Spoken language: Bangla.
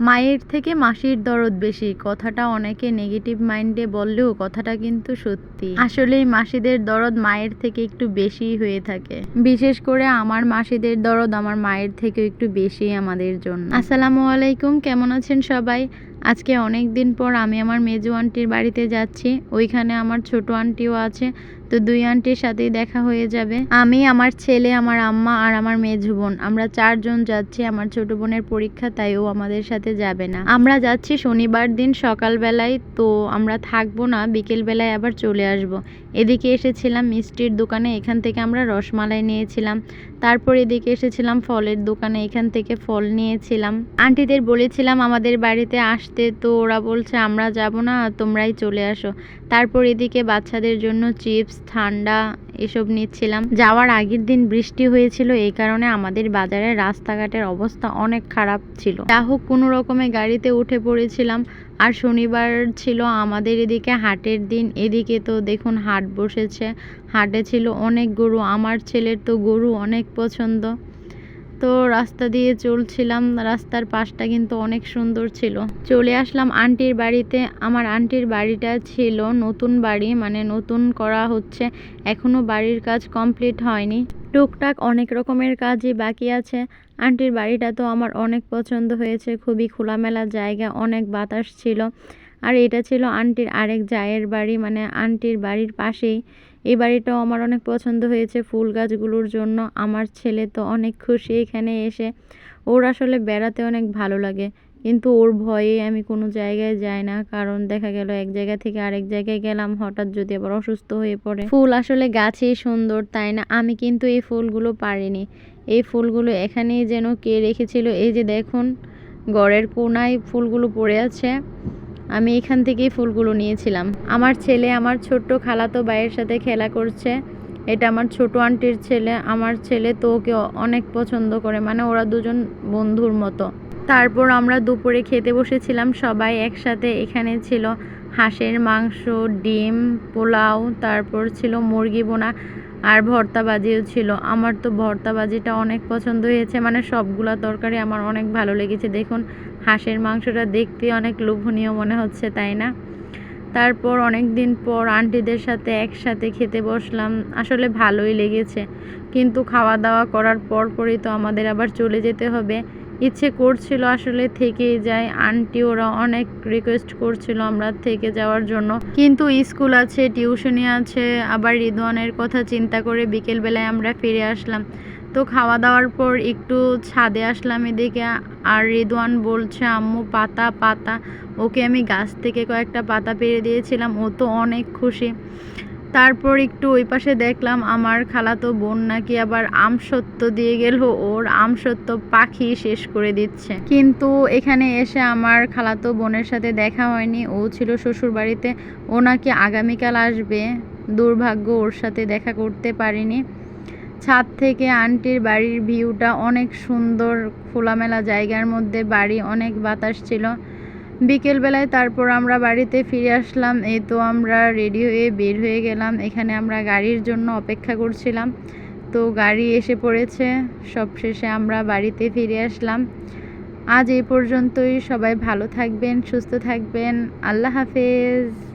মায়ের থেকে মাসির দরদ বেশি। কথাটা অনেকে নেগেটিভ মাইন্ডে বললেও কথাটা কিন্তু সত্যি। আসলেই মাসিদের দরদ মায়ের থেকে একটু বেশি হয়ে থাকে। বিশেষ করে আমার মাসিদের দরদ আমার মায়ের থেকে একটু বেশি আমাদের জন্য। আসসালামু আলাইকুম, কেমন আছেন সবাই? আজকে অনেক দিন পর আমি আমার মেজো আন্টির বাড়িতে যাচ্ছি। ওইখানে আমার ছোট আন্টিও আছে। তো দুই আন্টির সাথেই দেখা হয়ে যাবে। আমি, আমার ছেলে, আমার আম্মা আর আমার মেজো বোন। আমরা চারজন যাচ্ছি। আমার ছোট বোনের পরীক্ষা, তাই ও আমাদের সাথে যাবে না। আমরা যাচ্ছি শনিবার দিন সকালবেলায়। তো আমরা থাকব না, বিকেলবেলায় আবার চলে আসব। এদিকে এসেছিলাম মিষ্টির দোকানে। এখান থেকে আমরা রসমালাই নিয়েছিলাম। তারপর এদিকে এসেছিলাম ফলের দোকানে। এখান থেকে ফল নিয়েছিলাম। আন্টিদের বলেছিলাম, আমাদের বাড়িতে আসতে তো ওরা বলছে, আমরা যাব না, তোমরাই চলে আসো। তারপর এদিকে বাচ্চাদের জন্য চিপস, ঠান্ডা এসব নিচ্ছিলাম। যাওয়ার আগের দিন বৃষ্টি হয়েছিল, এই কারণে আমাদের বাজারের রাস্তাঘাটের অবস্থা অনেক খারাপ ছিল। যা হোক, কোনো রকমে গাড়িতে উঠে পড়েছিলাম। আর শনিবার ছিল আমাদের এদিকে হাটের দিন। এদিকে তো দেখুন, হাট বসেছে। হাটে ছিল অনেক গরু, আমার ছেলের তো গরু অনেক পছন্দ। তো রাস্তা দিয়ে চলছিলাম। রাস্তার পাশটা কিন্তু অনেক সুন্দর ছিল। চলে আসলাম আন্টির বাড়িতে। আমার আন্টির বাড়িটা ছিল নতুন বাড়ি মানে নতুন করা হচ্ছে। এখনও বাড়ির কাজ কমপ্লিট হয়নি। টুকটাক অনেক রকমের কাজই বাকি আছে। আন্টির বাড়িটা তো আমার অনেক পছন্দ হয়েছে। খুবই খোলামেলা জায়গা, অনেক বাতাস ছিল। আর এটা ছিল আন্টির আরেক জায়ের বাড়ি মানে আন্টির বাড়ির পাশেই। এই বাড়িটাও আমার অনেক পছন্দ হয়েছে ফুল গাছগুলোর জন্য। আমার ছেলে তো অনেক খুশি এখানে এসে। ওর আসলে বেড়াতে অনেক ভালো লাগে। কিন্তু ওর ভয়ে আমি কোনো জায়গায় যাই না। কারণ দেখা গেল এক জায়গা থেকে আরেক জায়গায় গেলাম। হঠাৎ যদি আবার অসুস্থ হয়ে পড়ে। ফুল আসলে গাছেই সুন্দর, তাই না? আমি কিন্তু এই ফুলগুলো পারিনি। এই ফুলগুলো এখানেই যেন কে রেখেছিল? এই যে দেখুন গড়ের কোনায় ফুলগুলো পড়ে আছে। আমি এখান থেকেই ফুলগুলো নিয়েছিলাম। আমার ছেলে আমার ছোট্ট খালাতো ভাইয়ের সাথে খেলা করছে। এটা আমার ছোট আন্টির ছেলে। আমার ছেলে তো ওকে অনেক পছন্দ করে। মানে ওরা দুজন বন্ধুর মতো। তারপর আমরা দুপুরে খেতে বসেছিলাম। সবাই একসাথে এখানে ছিল হাঁসের মাংস, ডিম, পোলাও, তারপর ছিল মুরগি বোনা। আর ভর্তা বাজিও ছিল। আমার তো ভর্তা বাজিটা অনেক পছন্দ হয়েছে মানে সবগুলা তরকারি আমার অনেক ভালো লেগেছে। দেখুন, হাঁসের মাংসটা দেখতে অনেক লোভনীয় মনে হচ্ছে, তাই না? তারপর অনেক দিন পর আন্টিদের সাথে একসাথে খেতে বসলাম, আসলে ভালোই লেগেছে। কিন্তু খাওয়া দাওয়া করার পর পরই তো আমাদের আবার চলে যেতে হবে। ইচ্ছে করছিল আসলে থেকেই যাই আন্টি ওরা অনেক রিকোয়েস্ট করছিল আমরা থেকে যাওয়ার জন্য। কিন্তু স্কুল আছে, টিউশনি আছে, আবার রিদওয়ানের কথা চিন্তা করে বিকেলবেলায় আমরা ফিরে আসলাম। তো খাওয়া দাওয়ার পর একটু ছাদে আসলাম এদিকে। আর রিদওয়ান বলছে, আম্মু, পাতা পাতা। ওকে আমি গাছ থেকে কয়েকটা পাতা পেরে দিয়েছিলাম। ও তো অনেক খুশি। তারপর একটু ওই পাশে দেখলাম আমার খালাতো বোন নাকি আবার আমসত্ত্ব দিয়ে গেল, ওর আমসত্ত্ব পাখি শেষ করে দিচ্ছে। কিন্তু এখানে এসে আমার খালাতো বোনের সাথে দেখা হয়নি, ও ছিল শ্বশুর বাড়িতে ও নাকি আগামীকাল আসবে, দুর্ভাগ্য ওর সাথে দেখা করতে পারিনি। ছাদ থেকে আন্টির বাড়ির ভিউটা অনেক সুন্দর, খোলামেলা জায়গার মধ্যে বাড়ি অনেক বাতাস ছিল। বিকেলবেলায় তারপর আমরা বাড়িতে ফিরে আসলাম। এই তো আমরা রেডি হয়ে বের হয়ে গেলাম। এখানে আমরা গাড়ির জন্য অপেক্ষা করছিলাম। তো গাড়ি এসে পড়েছে। সব শেষে আমরা বাড়িতে ফিরে আসলাম। আজ এই পর্যন্তই। সবাই ভালো থাকবেন, সুস্থ থাকবেন। আল্লাহ হাফেজ।